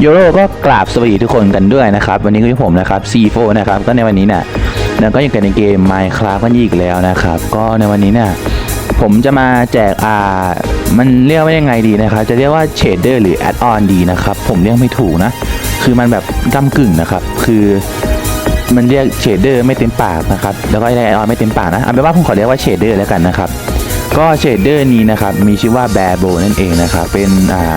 โยโรก็กราบสวัสดีทุกคนกันด้วยนะครับ วันนี้ก็อยู่ผมนะครับ C4 นะครับก็ในวันนี้เนี่ยเราก็อยู่กันในเกม Minecraft กันอีกแล้วนะครับ ก็ในวันนี้เนี่ยผมจะมาแจกอ่ามันเรียกว่ายังไงดีนะครับ จะเรียกว่าเชดเดอร์หรือแอดออนดีนะครับ ผมเรียกไม่ถูกนะ คือมันแบบก้ากึ่งนะครับ คือมันเรียกเชดเดอร์ไม่เต็มปากนะครับ แล้วก็แอดออนไม่เต็มปากนะเอาเป็นว่าผมขอเรียกว่าเชดเดอร์แล้วกันนะครับ ก็เชดเดอร์นี้นะครับ มีชื่อว่า b a r e b o นั่นเองนะครับ เป็นอ่า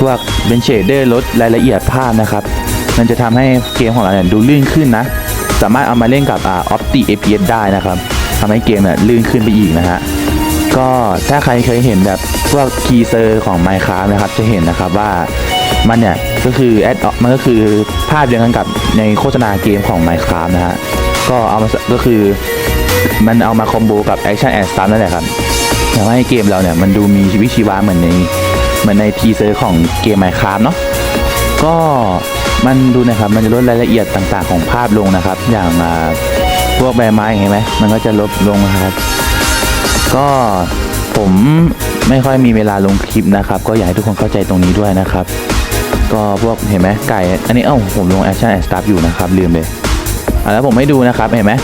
พวกเป็นเชดเดอร์ลดรายละเอียดภาพนะครับ มันจะทำให้เกมของเราเนี่ยดูลื่นขึ้นนะ สามารถเอามาเล่นกับอ่า Opti FPS ได้นะครับทำให้เกมเนี่ยลื่นขึ้นไปอีกนะฮะก็ถ้าใครเคยเห็นแบบพวกคีเซอร์ของ Minecraft นะครับ จะเห็นนะครับว่ามันเนี่ยก็คือแอดมันก็คือภาพเดียวกันกับในโฆษณาเกมของ Minecraft นะฮะก็เอามาก็คือมันเอามาคอมโบกับ Action and Stunt นั่นแหละครับทำให้เกมเราเนี่ยมันดูมีชีวิตชีวาเหมือนใน เหมือนในทีเซอร์ของเกม Minecraft เนาะก็มันดูนะครับมันจะลดรายละเอียดต่างๆของภาพลงนะครับ อย่างพวกใบไม้เห็นไหมมันก็จะลดลงนะครับ ก็ผมไม่ค่อยมีเวลาลงคลิปนะครับ ก็อยากให้ทุกคนเข้าใจตรงนี้ด้วยนะครับ ก็พวกเห็นไหมไก่ อันนี้เอ้าผมลง Action and Stuff อยู่นะครับลืมเลยอะแล้วผมไม่ดูนะครับเห็นไหม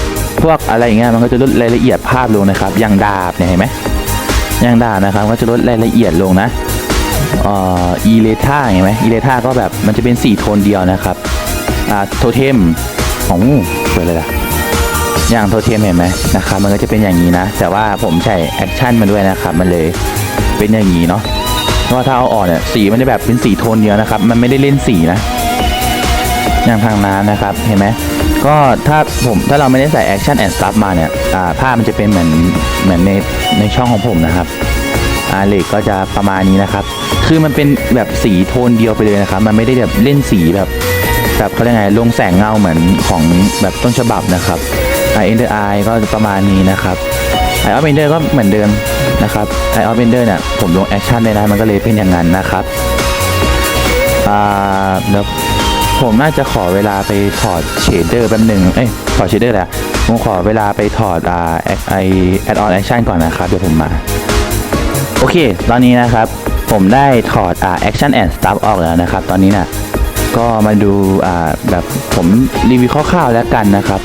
พวกอะไรอย่างเงี้ยมันก็จะลดรายละเอียดภาพลงนะครับ อย่างดาบเนี่ยเห็นไหมอย่างดาบนะครับก็จะลดรายละเอียดลงนะ อีเลท่าเห็นไหมอีเลท่าก็แบบมันจะเป็นสีโทนเดียวนะครับอ่าโทเทมของเปิดเลยล่ะอย่างโทเทมเห็นไหมนะครับมันก็จะเป็นอย่างนี้นะ แต่ว่าผมใช้แอคชั่นมาด้วยนะครับ มันเลยเป็นอย่างนี้เนาะเพราะว่าถ้าเอาออกเนี่ยสีมันจะแบบเป็นสีโทนเดียวนะครับ มันไม่ได้เล่นสีนะ อย่างทางน้ำนะครับเห็นไหมก็ถ้าผมถ้าเราไม่ได้ใส่แอคชั่นแอนด์สตัฟมาเนี่ยอ่าภาพมันจะเป็นเหมือนเหมือนในในช่องของผมนะครับ อาเล็กก็จะประมาณนี้นะครับ คือมันเป็นแบบสีโทนเดียวไปเลยนะครับ มันไม่ได้แบบเล่นสีแบบแบบเขาเรียกไงลงแสงเงาเหมือนของแบบต้นฉบับนะครับไอเอ็นเดอร์ไอก็ประมาณนี้นะครับไอออฟเอนเดอร์ก็เหมือนเดิมนะครับไอออฟเอนเดอร์เนี่ยผมลงแอคชั่นเลยนะมันก็เลยเป็นอย่างนั้นนะครับอ่าแล้วผมน่าจะขอเวลาไปถอดเชดเดอร์แป๊บหนึ่งเอ้ยถอดเชดเดอร์แหละผมขอเวลาไปถอดอ่าไอแอดออนแอคชั่นก่อนนะครับเดี๋ยวผมมา โอเค ตอนนี้นะครับ ผมได้ถอดอ่า action and stuff ออกแล้วนะครับ ตอนนี้นะก็มาดูอ่าแบบผมรีวิวคร่าวๆแล้วกันนะครับ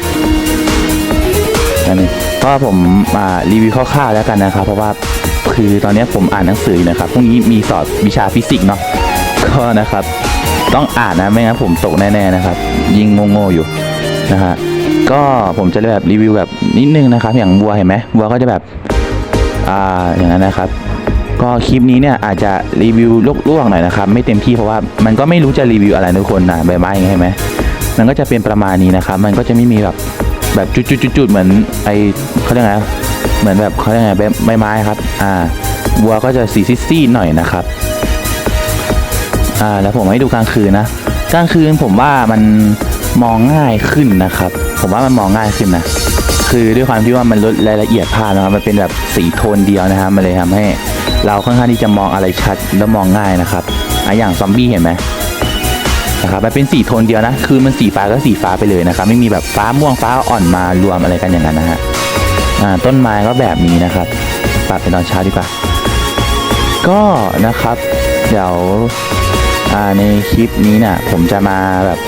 อันนี้ก็ผมอ่ารีวิวคร่าวๆแล้วกันนะครับ เพราะว่าคือตอนนี้ผมอ่านหนังสืออนะครับพรุ่งนี้มีสอบวิชาฟิสิกส์เนาะก็นะครับ ต้องอ่านนะไม่งั้นผมตกแน่ๆนะครับ ยิงโง่ๆอยู่นะฮะก็ผมจะแบบรีวิวแบบนิดนึงนะครับ อย่างวัวเห็นไหมวัวก็จะแบบอ่าอย่างนั้นนะครับ ก็คลิปนี้เนี่ยอาจจะรีวิวลวกๆหน่อยนะครับไม่เต็มที่เพราะว่ามันก็ไม่รู้จะรีวิวอะไรทุกคนนะใบไม้อย่างเงี้ยเห็นไหมมันก็จะเป็นประมาณนี้นะครับมันก็จะไม่มีแบบแบบจุดๆๆเหมือนไอเขาเรียกไงเหมือนแบบเขาเรียกไงใบไม้ครับอ่าวัวก็จะสีซีดๆหน่อยนะครับอ่าแล้วผมให้ดูกลางคืนนะกลางคืนผมว่ามันมองง่ายขึ้นนะครับ ผมว่ามันมองง่ายขึ้นนะคือด้วยความที่ว่ามันลดรายละเอียดภาพนะครับมันเป็นแบบสีโทนเดียวนะครับมันเลยทำให้ เราค่อนข้างที่จะมองอะไรชัดแล้วมองง่ายนะครับอะอย่างซอมบี้เห็นไหมนะครับมันเป็นสีโทนเดียวนะ คือมันสีฟ้าก็สีฟ้าไปเลยนะครับ ไม่มีแบบฟ้าม่วงฟ้าอ่อนมารวมอะไรกันอย่างนั้นนะฮะอ่าต้นไม้ก็แบบนี้นะครับปรับเป็นตอนเช้าดีกว่า ก็นะครับเดี๋ยวอ่าในคลิปนี้เนี่ยผมจะมาแบบ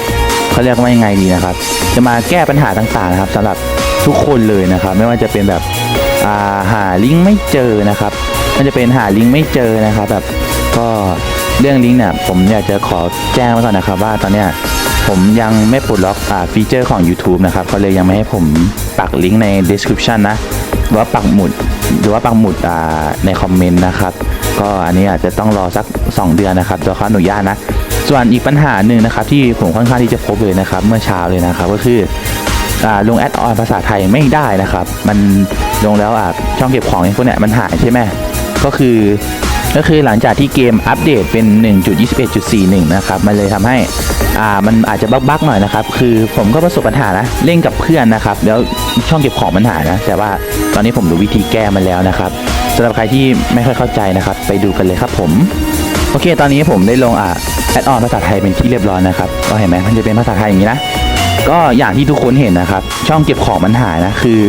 เขาเรียกว่ายังไงดีนะครับ จะมาแก้ปัญหาต่างๆนะครับสำหรับทุกคนเลยนะครับ ไม่ว่าจะเป็นแบบอ่าหาลิงก์ไม่เจอนะครับ มันจะเป็นหาลิงก์ไม่เจอนะครับแบบก็เรื่องลิงก์เนี่ยผมอยากจะขอแจ้งไว้ก่อนนะครับว่าตอนเนี้ยผมยังไม่ปลดล็อกอ่าฟีเจอร์ของ YouTube นะครับเขาเลยยังไม่ให้ผมปักลิงก์ใน description นะหรือว่าปักหมุดหรือว่าปักหมุดอ่าในคอมเมนต์นะครับก็อันนี้อาจจะต้องรอสัก 2 เดือนนะครับจะขออนุญาตนะ ส่วนอีกปัญหาหนึ่งนะครับที่ผมค่อนข้างที่จะพบเลยนะครับเมื่อเช้าเลยนะครับก็คืออลงแอดออนภาษาไทยไม่ได้นะครับ มันลงแล้วอะช่องเก็บของพวกเนี้ยมันหายใช่ไหม ก็คือก็คือหลังจากที่เกมอัปเดตเป็น 1.21.41 นะครับ มันเลยทำให้ อ่า มันอาจจะบั๊กๆหน่อยนะครับ คือผมก็ประสบปัญหานะ เล่นกับเพื่อนนะครับ แล้วช่องเก็บของมันหายนะ แต่ว่าตอนนี้ผมรู้วิธีแก้มันแล้วนะครับสำหรับใครที่ไม่ค่อยเข้าใจนะครับ ไปดูกันเลยครับผม โอเค ตอนนี้ผมได้ลงอะแอดออนภาษาไทยเป็นที่เรียบร้อยนะครับ ก็เห็นไหมมันจะเป็นภาษาไทยอย่างนี้นะ ก็อย่างที่ทุกคนเห็นนะครับ ช่องเก็บของมันหายนะ คือ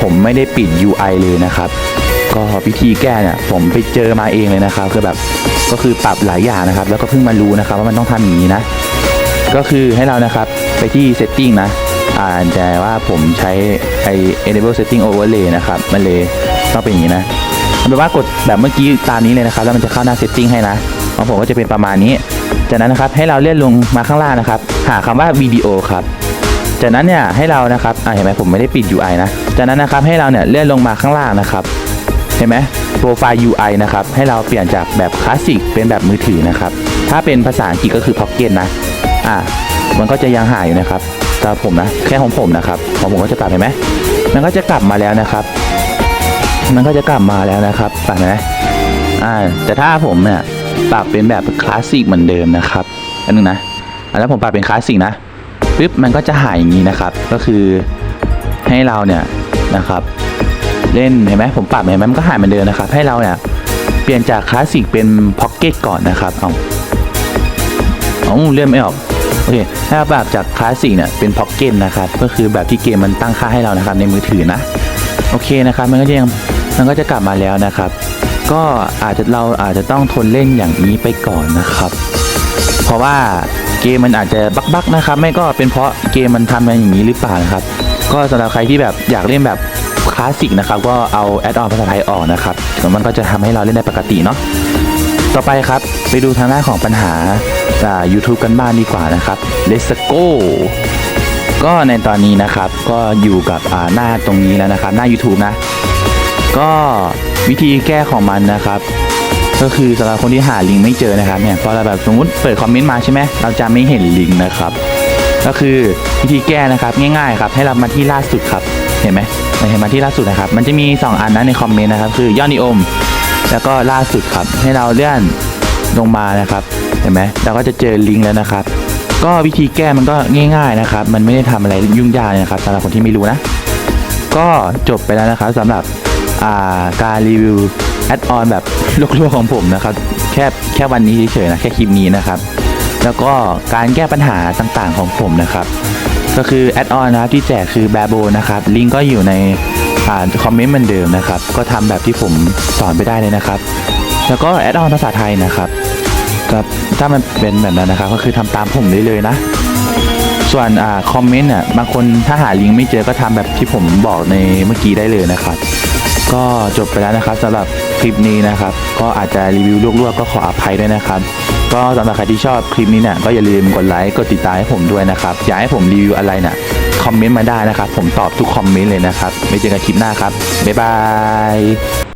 ผมไม่ได้ปิด UI เลยนะครับ ก็วิธีแก้เนี่ยผมไปเจอมาเองเลยนะครับคือแบบก็คือปรับหลายอย่างนะครับ แล้วก็เพิ่งมารู้นะครับว่ามันต้องทำอย่างนี้นะ ก็คือให้เรานะครับไปที่ setting นะอ่าแต่ว่าผมใช้ไอ enable setting overlay นะครับมันเลยต้องเป็นอย่างนี้นะมันแปลว่ากดแบบเมื่อกี้ตามนี้เลยนะครับแล้วมันจะเข้าหน้า setting ให้นะของผมก็จะเป็นประมาณนี้ จากนั้นนะครับให้เราเลื่อนลงมาข้างล่างนะครับ หาคำว่าวิดีโอครับจากนั้นเนี่ยให้เรานะครับอ่าเห็นไหมผมไม่ได้ปิด UI นะ จากนั้นนะครับให้เราเนี่ยเลื่อนลงมาข้างล่างนะครับ เห็นไหมโปรไฟล์ UI นะครับ ให้เราเปลี่ยนจากแบบคลาสสิกเป็นแบบมือถือนะครับ ถ้าเป็นภาษาอังกฤษก็คือ Pocket นะ อ่ามันก็จะยังหายอยู่นะครับแต่ผมนะ แค่ของผมนะครับ ของผมก็จะปรับเห็นไหม มันก็จะกลับมาแล้วนะครับ มันก็จะกลับมาแล้วนะครับปรับเห็นไหมอ่า แต่ถ้าผมเนี่ยปรับเป็นแบบคลาสสิกเหมือนเดิมนะครับ อันนึงนะอะแล้วผมปรับเป็นคลาสสิกนะปึ๊บ มันก็จะหายอย่างนี้นะครับ ก็คือให้เราเนี่ยนะครับ เล่นเห็นไหมผมปรับเห็นไหมมันก็หายเหมือนเดิมนะครับ ให้เราเนี่ยเปลี่ยนจากคลาสสิกเป็นพ็อกเก็ตก่อนนะครับเอาเอาเลื่อนไม่ออกโอเคให้าปรับจากคลาสสิกเนี่ยเป็นพ็อกเก็ตนะครับก็คือแบบที่เกมมันตั้งค่าให้เรานะครับในมือถือนะโอเคนะครับมันก็จะยังมันก็จะกลับมาแล้วนะครับ ก็อาจจะเราอาจจะต้องทนเล่นอย่างนี้ไปก่อนนะครับ เพราะว่าเกมมันอาจจะบักๆนะครับ ไม่ก็เป็นเพราะเกมมันทำมาอย่างนี้หรือเปล่านะครับ ก็สำหรับใครที่แบบอยากเล่นแบบ คลาสสิกนะครับก็เอาแอดออนภาษาไทยออกนะครับแล้วมันก็จะทำให้เราเล่นได้ปกติเนาะต่อไปครับไปดูทางด้านของปัญหาอ่า YouTube กันบ้างดีกว่านะครับ Let's go ก็ในตอนนี้นะครับก็อยู่กับอ่าหน้าตรงนี้แล้วนะครับ หน้า YouTube นะ ก็วิธีแก้ของมันนะครับ ก็คือสำหรับคนที่หาลิงก์ไม่เจอนะครับเนี่ยพอเราแบบสมมติเปิดคอมเมนต์มาใช่ไหมเราจะไม่เห็นลิงก์นะครับ ก็คือวิธีแก้นะครับง่ายๆครับให้เรามาที่ล่าสุดครับเห็นไหม เห็นมาที่ล่าสุดนะครับ มันจะมี 2 อันนะในคอมเมนต์นะครับ คือยอดนิยม แล้วก็ล่าสุดครับ ให้เราเลื่อนลงมานะครับ เห็นไหมเราก็จะเจอลิงก์แล้วนะครับ ก็วิธีแก้มันก็ง่าย ๆนะครับ มันไม่ได้ทำอะไรยุ่งยากนะครับสำหรับคนที่ไม่รู้นะ ก็จบไปแล้วนะครับสำหรับาการรีวิวแอดออนแบบลวกๆของผมนะครับ แค่แค่วันนี้เฉยๆนะแค่คลิปนี้นะครับ แล้วก็การแก้ปัญหาต่างๆของผมนะครับ ก็คือแอดออนนะครับที่แจกคือแบบโบนะครับลิงก์ก็อยู่ในอ่าคอมเมนต์เหมือนเดิมนะครับ ก็ทำแบบที่ผมสอนไปได้เลยนะครับ แล้วก็แอดออนภาษาไทยนะครับก็ถ้ามันเป็นแบบนั้นนะครับ ก็คือทำตามผมได้เลยนะ ส่วนอ่าคอมเมนต์อะบางคนถ้าหาลิงก์ไม่เจอก็ทำแบบที่ผมบอกในเมื่อกี้ได้เลยนะครับ ก็จบไปแล้วนะครับสำหรับ คลิปนี้นะครับ ก็อาจจะรีวิวลวกๆก็ขออภัยด้วยนะครับ ก็สำหรับใครที่ชอบคลิปนี้เนี่ยก็อย่าลืมกดไลค์กดติดตามให้ผมด้วยนะครับอยากให้ผมรีวิวอะไรเนี่ยคอมเมนต์มาได้นะครับ ผมตอบทุกคอมเมนต์เลยนะครับไม่เจอกันคลิปหน้าครับบ๊ายบาย